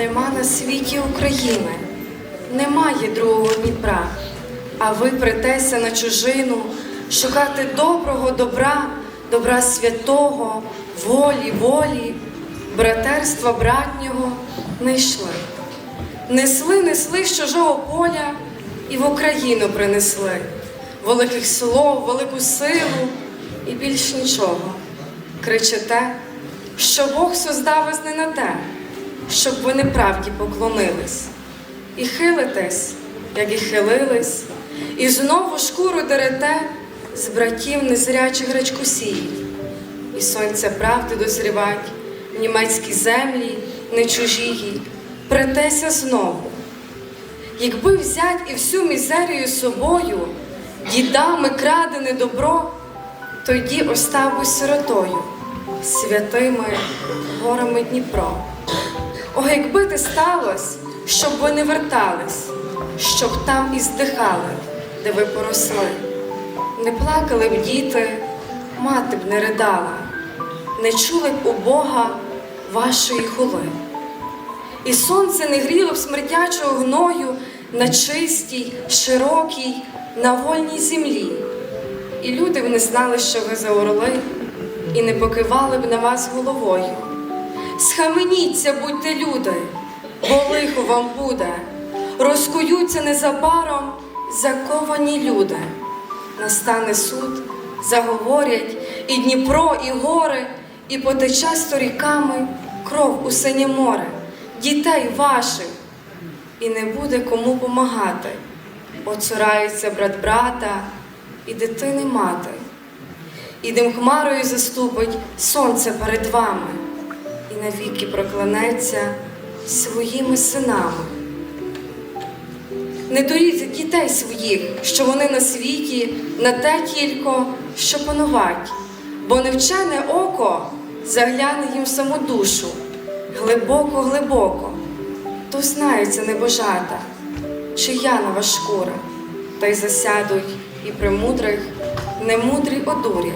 Нема на світі України, немає другого Дніпра, а ви притеся на чужину шукати доброго добра, добра святого, волі, волі, братерства братнього не йшли. Несли, несли з чужого поля і в Україну принесли великих слов, велику силу і більш нічого. Кричите, що Бог создав вас не на те, щоб ви неправді поклонились, і хилитесь, як і хилились, і знову шкуру дерете з братів незрячих гречкосіїв, і сонця правди дозрівать, в німецькій землі, не чужії, претеся знову. Якби взять і всю мізерію собою, дідами крадене добро, тоді остав би сиротою, святими горами Дніпро. О, якби те сталось, щоб ви не вертались, щоб там і здихали, де ви поросли. Не плакали б діти, мати б не ридала, не чули б у Бога вашої хули. І сонце не гріло б смердячого гною на чистій, широкій, на вольній землі. І люди б не знали, що ви за орли, і не покивали б на вас головою. Схаменіться, будьте люди, бо лихо вам буде, розкуються незабаром заковані люди. Настане суд, заговорять і Дніпро, і гори, і потече сторіками кров у синє море, дітей ваших, і не буде кому помагати. Оцурається брат брата і дитини мати. І дим хмарою заступить сонце перед вами, навіки проклянеться своїми синами. Не доїть дітей своїх, що вони на світі, на те тільки, що панувать, бо невчене око загляне їм саму душу, глибоко, глибоко, то знаються небожата, чия нова шкура, та й засядуть і при мудрих, немудрі одурі.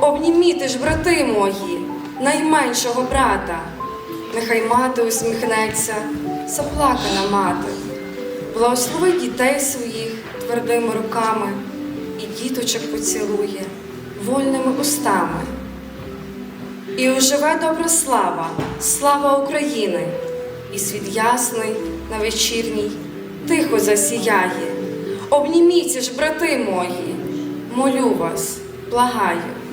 Обніміте ж, брати мої, найменшого брата, нехай мати усміхнеться, заплакана мати. Благослови дітей своїх твердими руками і діточок поцілує вольними устами. І оживе добра слава, слава України, і світ ясний на вечірній тихо засіяє. Обніміться ж, брати мої, молю вас, благаю.